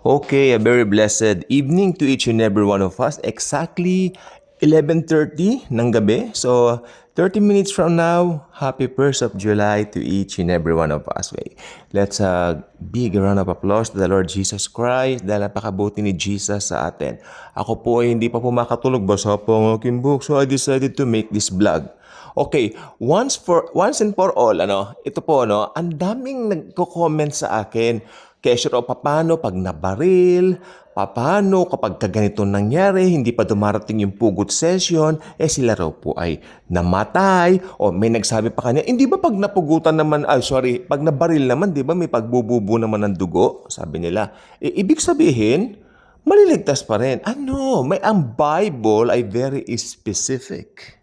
Okay, a very blessed evening to each and every one of us. Exactly 11.30 ng gabi. So, 30 minutes from now, happy 1st of July to each and every one of us. Okay. Let's uh, big round of applause to the Lord Jesus Christ dahil napakabuti ni Jesus sa atin. Ako po ay hindi pa po makatulog. Basa po ang aking book. So, I decided to make this vlog. Okay, once for once and for all, ano, ito po no, ang daming nagko-comment sa akin. Kesyo raw paano pag nabaril, paano kapag kaganito nangyari, hindi pa dumarating yung pugot session, eh sila raw po ay namatay, o may nagsabi pa kanya, hindi ba pag napugutan naman, ay sorry, pag nabaril naman, di ba may pagbububo naman ng dugo? Sabi nila. Eh, ibig sabihin, maliligtas pa rin. Ano, may ang Bible ay very specific.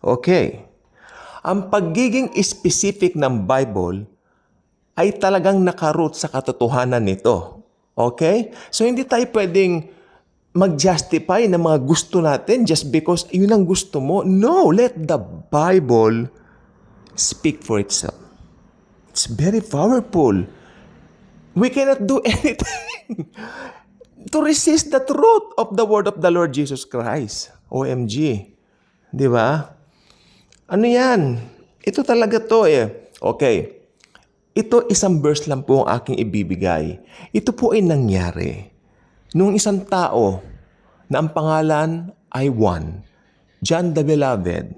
Okay. Ang pagiging specific ng Bible ay talagang nakaroot sa katotohanan nito. Okay? So hindi tayo pwedeng mag-justify ng mga gusto natin just because yun ang gusto mo. No, let the Bible speak for itself. It's very powerful. We cannot do anything to resist the truth of the word of the Lord Jesus Christ. OMG. Di ba? Ano yan? Ito talaga to eh. Okay. Ito isang verse lang po ang aking ibibigay. Ito po ay nangyari. Nung isang tao na ang pangalan ay Juan, John the Beloved,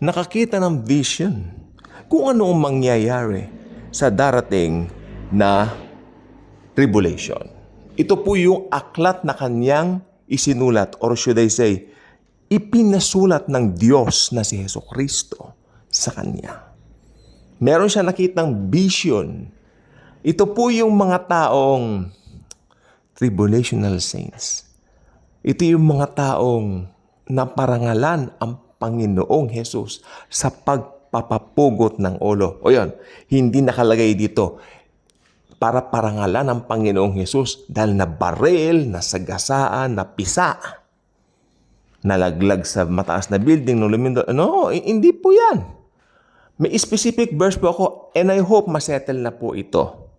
nakakita ng vision kung ano ang mangyayari sa darating na tribulation. Ito po yung aklat na kanyang isinulat or should I say, ipinasulat ng Diyos na si Heso Kristo sa kanya. Meron siya nakitang vision. Ito po yung mga taong tribulational saints. Ito yung mga taong naparangalan ang Panginoong Jesus sa pagpapapugot ng ulo. O yun, hindi nakalagay dito para parangalan ang Panginoong Jesus dahil nabaril, nasagasaan, napisa nalaglag sa mataas na building. No, h- hindi po yan. May specific verse po ako and I hope masettle na po ito.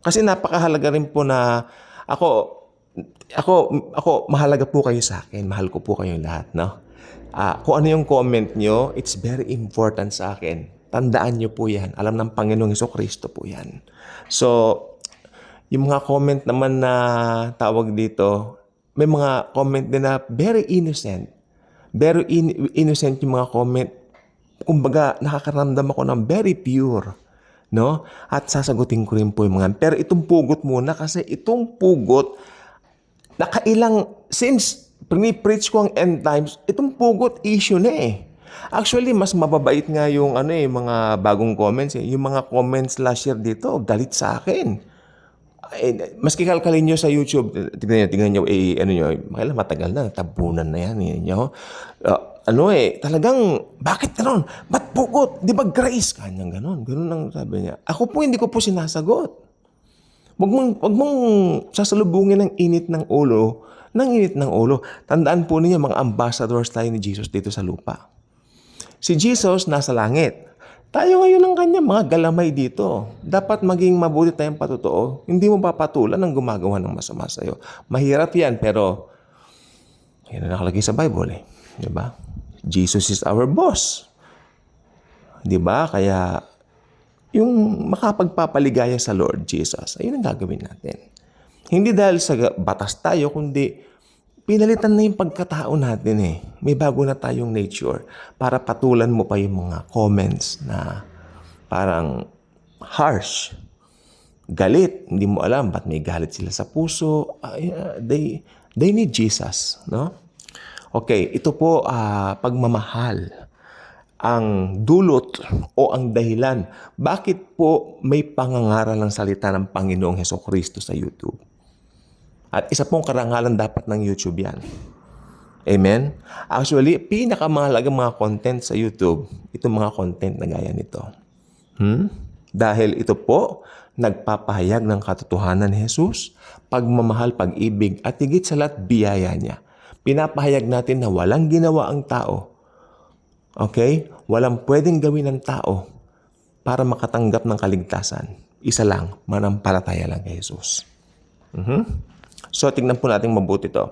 Kasi napakahalaga rin po na ako, ako, ako, mahalaga po kayo sa akin. Mahal ko po kayong lahat, no? Ah, kung ano yung comment nyo, it's very important sa akin. Tandaan nyo po yan. Alam ng Panginoong Heso Kristo po yan. So, yung mga comment naman na tawag dito, may mga comment din na very innocent. Very in- innocent yung mga comment. Kumbaga, nakakaramdam ako ng very pure. No? At sasagutin ko rin po yung mga. Pero itong pugot muna kasi itong pugot, nakailang, since pre-preach ko ang end times, itong pugot issue na eh. Actually, mas mababait nga yung ano eh, mga bagong comments eh. Yung mga comments last year dito, galit sa akin eh, maski kalkalin nyo sa YouTube, tignan nyo, tignan nyo, eh, ano nyo, kailan matagal na, tabunan na yan, eh, nyo. Ah, ano eh, talagang, bakit ganon? Ba't pugot? Di ba grace? Kanyang ganon, ganon ang sabi niya. Ako po, hindi ko po sinasagot. Huwag mong, huwag mong sasalubungin ng init ng ulo, ng init ng ulo. Tandaan po ninyo, mga ambassadors tayo ni Jesus dito sa lupa. Si Jesus nasa langit. Tayo ngayon ng kanya, mga galamay dito. Dapat maging mabuti tayong patotoo. Hindi mo papatulan ng gumagawa ng masama sa'yo. Mahirap yan, pero yan ang nakalagay sa Bible eh. Di ba? Jesus is our boss. Di ba? Kaya yung makapagpapaligaya sa Lord Jesus, ayun ang gagawin natin. Hindi dahil sa batas tayo, kundi pinalitan na yung pagkatao natin eh. May bago na tayong nature para patulan mo pa yung mga comments na parang harsh. Galit. Hindi mo alam ba't may galit sila sa puso. Ah, they, they need Jesus. No? Okay, ito po ah, pagmamahal ang dulot o ang dahilan bakit po may pangangaral ng salita ng Panginoong Heso Kristo sa YouTube. At isa pong karangalan dapat ng YouTube yan. Amen? Actually, pinakamahalaga mga content sa YouTube, itong mga content na gaya nito. Hmm? Dahil ito po, nagpapahayag ng katotohanan ni Jesus, pagmamahal, pag-ibig, at higit sa lahat, biyaya niya. Pinapahayag natin na walang ginawa ang tao. Okay? Walang pwedeng gawin ng tao para makatanggap ng kaligtasan. Isa lang, manampalataya lang kay Jesus. Mhm. So, tingnan po natin mabuti to.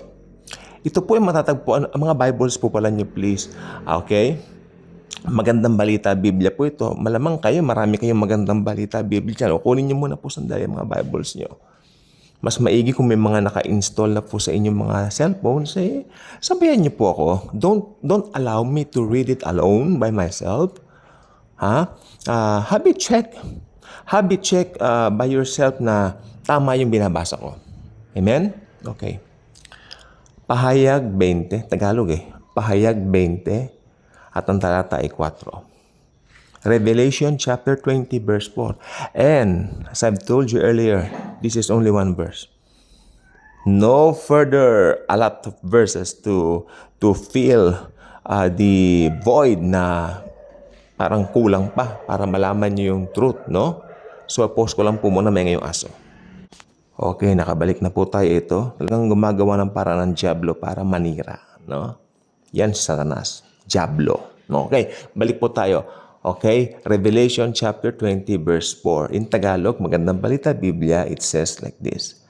Ito po ay matatagpuan, ang mga Bibles po pala niyo please. Okay? Magandang balita, Biblia po ito. Malamang kayo, marami kayong magandang balita, Biblia. O kunin niyo muna po sandali ang mga Bibles niyo. Mas maigi kung may mga naka-install na po sa inyong mga cellphones, eh, sabayan niyo po ako. Don't, don't allow me to read it alone by myself. Ha? Ah, habit check. Habit check ah, by yourself na tama yung binabasa ko. Amen? Okay. Pahayag 20, Tagalog eh. Pahayag 20 at ang talata ay 4. Revelation chapter 20 verse 4. And as I've told you earlier, this is only one verse. No further a lot of verses to to fill uh, the void na parang kulang pa para malaman niyo yung truth, no? So, post ko lang po muna may ngayong aso. Okay, nakabalik na po tayo ito. Talagang gumagawa ng paraan ng Diablo para manira, no? Yan si Satanas. Diablo. No? Okay, balik po tayo. Okay, Revelation chapter 20 verse 4. In Tagalog, magandang balita Biblia, it says like this.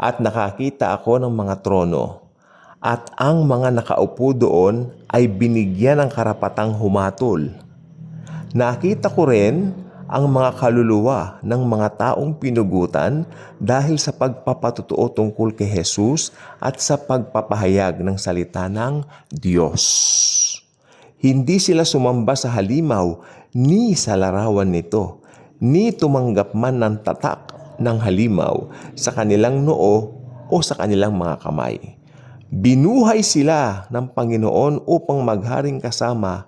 At nakakita ako ng mga trono at ang mga nakaupo doon ay binigyan ng karapatang humatol. Nakita ko rin ang mga kaluluwa ng mga taong pinugutan dahil sa pagpapatutuo tungkol kay Jesus at sa pagpapahayag ng salita ng Diyos. Hindi sila sumamba sa halimaw ni sa larawan nito, ni tumanggap man ng tatak ng halimaw sa kanilang noo o sa kanilang mga kamay. Binuhay sila ng Panginoon upang magharing kasama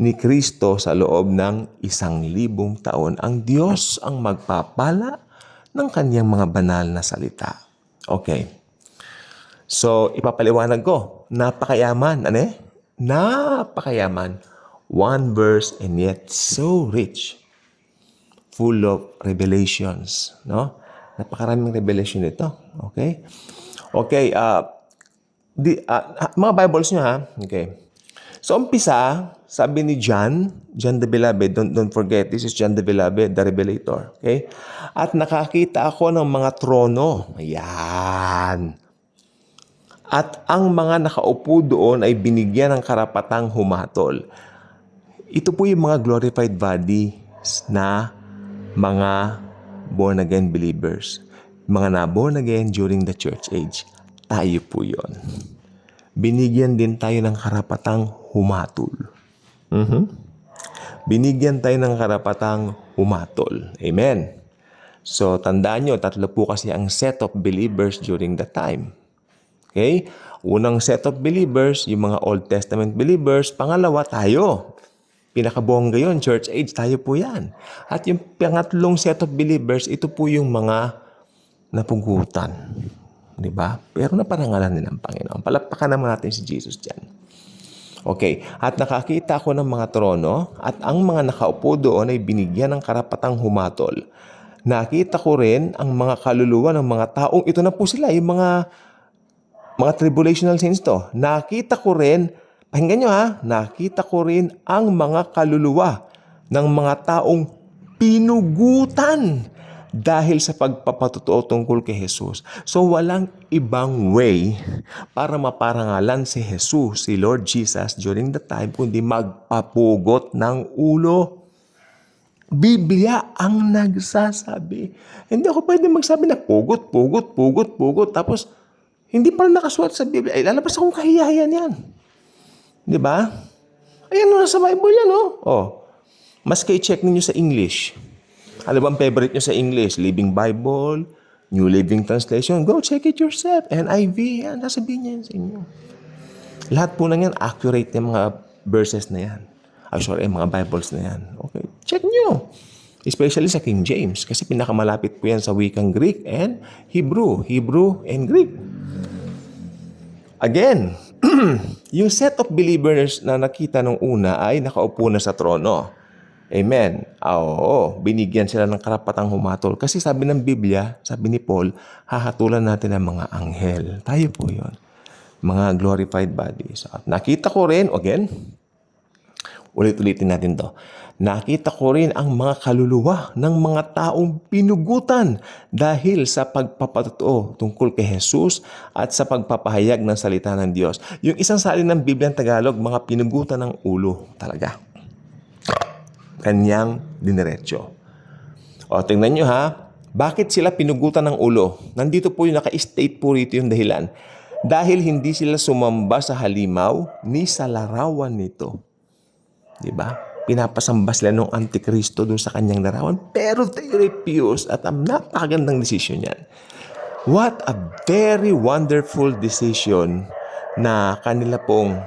ni Kristo sa loob ng isang libong taon. Ang Diyos ang magpapala ng kanyang mga banal na salita. Okay. So, ipapaliwanag ko. Napakayaman. Ano eh? Napakayaman. One verse and yet so rich. Full of revelations. No? Napakaraming revelation ito. Okay? Okay. Uh, di, uh, mga Bibles nyo ha. Okay. So, umpisa, sabi ni John, John the Beloved, don't, don't forget, this is John the Beloved, the Revelator. Okay? At nakakita ako ng mga trono. Ayan. At ang mga nakaupo doon ay binigyan ng karapatang humatol. Ito po yung mga glorified bodies na mga born-again believers. Mga na-born again during the church age. Tayo po yon. Binigyan din tayo ng karapatang humatol. Mhm. Binigyan tayo ng karapatang humatol. Amen. So, tandaan nyo, tatlo po kasi ang set of believers during that time. Okay? Unang set of believers, yung mga Old Testament believers. Pangalawa, tayo. Pinakabongga yun, church age, tayo po yan. At yung pangatlong set of believers, ito po yung mga napugutan. Di ba? Pero naparangalan din ng Panginoon. Palakpakan naman natin si Jesus dyan. Okay, at nakakita ako ng mga trono at ang mga nakaupo doon ay binigyan ng karapatang humatol. Nakita ko rin ang mga kaluluwa ng mga taong, ito na po sila, yung mga mga tribulational saints to. Nakita ko rin, pakinggan nyo ha, nakita ko rin ang mga kaluluwa ng mga taong pinugutan dahil sa pagpapatutuo tungkol kay Jesus. So walang ibang way para maparangalan si Jesus, si Lord Jesus during the time kundi magpapugot ng ulo. Biblia ang nagsasabi. Hindi ako pwede magsabi na pugot, pugot, pugot, pugot. Tapos, hindi pa nakasulat sa Biblia. Ay, lalabas akong kahiyayan yan. Di ba? Ayan na sa Bible yan, oh. oh. Mas kay check ninyo sa English. Ano bang favorite nyo sa English? Living Bible, New Living Translation. Go check it yourself. NIV, yan. Nasabihin niya yan sa inyo. Lahat po na yan, accurate yung mga verses na yan. Ay, sorry, mga Bibles na yan. Okay, check nyo. Especially sa King James. Kasi pinakamalapit po yan sa wikang Greek and Hebrew. Hebrew and Greek. Again, yung set of believers na nakita nung una ay nakaupo na sa trono. Amen. Ah, Oo, binigyan sila ng karapatang humatol. Kasi sabi ng Biblia, sabi ni Paul, hahatulan natin ang mga anghel. Tayo po yon Mga glorified bodies. At nakita ko rin, again, Ulit-ulitin natin to. Nakita ko rin ang mga kaluluwa ng mga taong pinugutan dahil sa pagpapatotoo tungkol kay Jesus at sa pagpapahayag ng salita ng Diyos. Yung isang salin ng Biblia ng Tagalog, mga pinugutan ng ulo talaga. Kanyang diniretso. O, tingnan nyo ha. Bakit sila pinugutan ng ulo? Nandito po yung naka-state po rito yung dahilan. Dahil hindi sila sumamba sa halimaw ni sa larawan nito. Di ba? Pinapasamba sila ng Antikristo doon sa kanyang larawan. Pero they refuse at ang napakagandang desisyon yan. What a very wonderful decision na kanila pong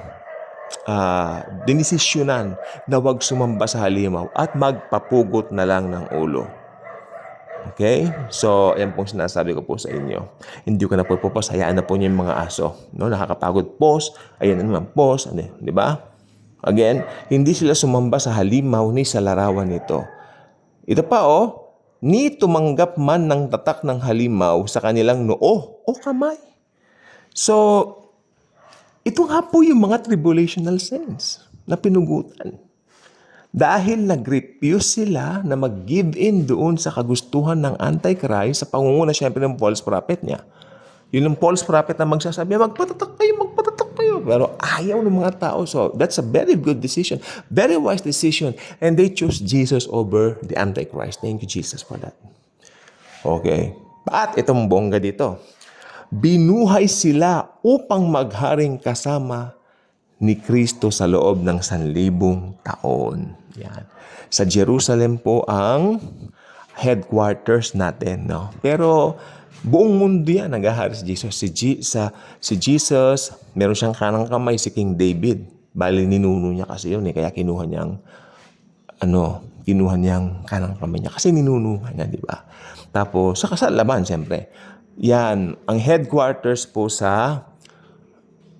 uh, dinisisyonan na wag sumamba sa halimaw at magpapugot na lang ng ulo. Okay? So, yan pong sinasabi ko po sa inyo. Hindi ko na po po hayaan na po niyo yung mga aso. No? Nakakapagod pos, ayan na naman pos, ano, di ba? Again, hindi sila sumamba sa halimaw ni sa larawan nito. Ito pa oh, ni tumanggap man ng tatak ng halimaw sa kanilang noo o kamay. So, ito nga po yung mga tribulational saints na pinugutan. Dahil nag-refuse sila na mag-give in doon sa kagustuhan ng Antichrist sa pangunguna siyempre ng false prophet niya. Yun ang false prophet na magsasabi, magpatatak kayo, kayo. Pero ayaw ng mga tao. So that's a very good decision. Very wise decision. And they choose Jesus over the Antichrist. Thank you, Jesus, for that. Okay. At itong bongga dito. Binuhay sila upang magharing kasama ni Kristo sa loob ng sanlibong taon. Yan. Sa Jerusalem po ang headquarters natin, no? Pero buong mundo yan naghahari si Jesus. Si, G, sa, si Jesus, meron siyang kanang kamay si King David. Bali, ninuno niya kasi yun eh. Kaya kinuha niyang, ano, kinuha niyang kanang kamay niya. Kasi ninunuhan niya, di ba? Tapos, sa kasalaman, siyempre. Yan, ang headquarters po sa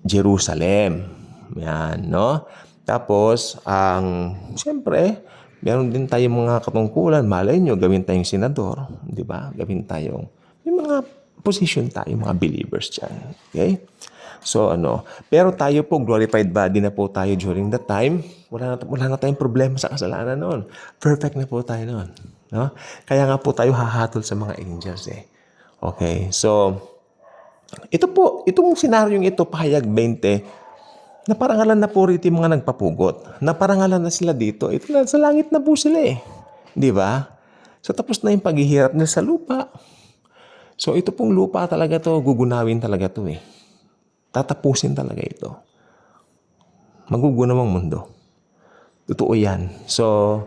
Jerusalem. Yan, no? Tapos, ang, siyempre, meron din tayong mga katungkulan. Malay nyo, gawin tayong senador. Di ba? Gawin tayong, may mga position tayo, mga believers dyan. Okay? So, ano, pero tayo po, glorified body na po tayo during that time. Wala na, wala na tayong problema sa kasalanan noon. Perfect na po tayo noon. No? Kaya nga po tayo hahatol sa mga angels eh. Okay, so, ito po, itong senaryong ito, pahayag 20, naparangalan na po rito yung mga nagpapugot. Naparangalan na sila dito. Ito na, sa langit na po sila eh. Di ba? So, tapos na yung paghihirap nila sa lupa. So, ito pong lupa talaga to, gugunawin talaga to eh. Tatapusin talaga ito. Magugunawang mundo. Totoo yan. So,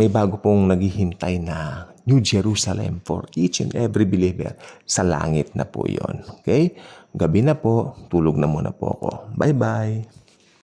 may bago pong naghihintay na New Jerusalem for each and every believer. Sa langit na po yon. Okay? Gabi na po, tulog na muna po ako. Bye-bye.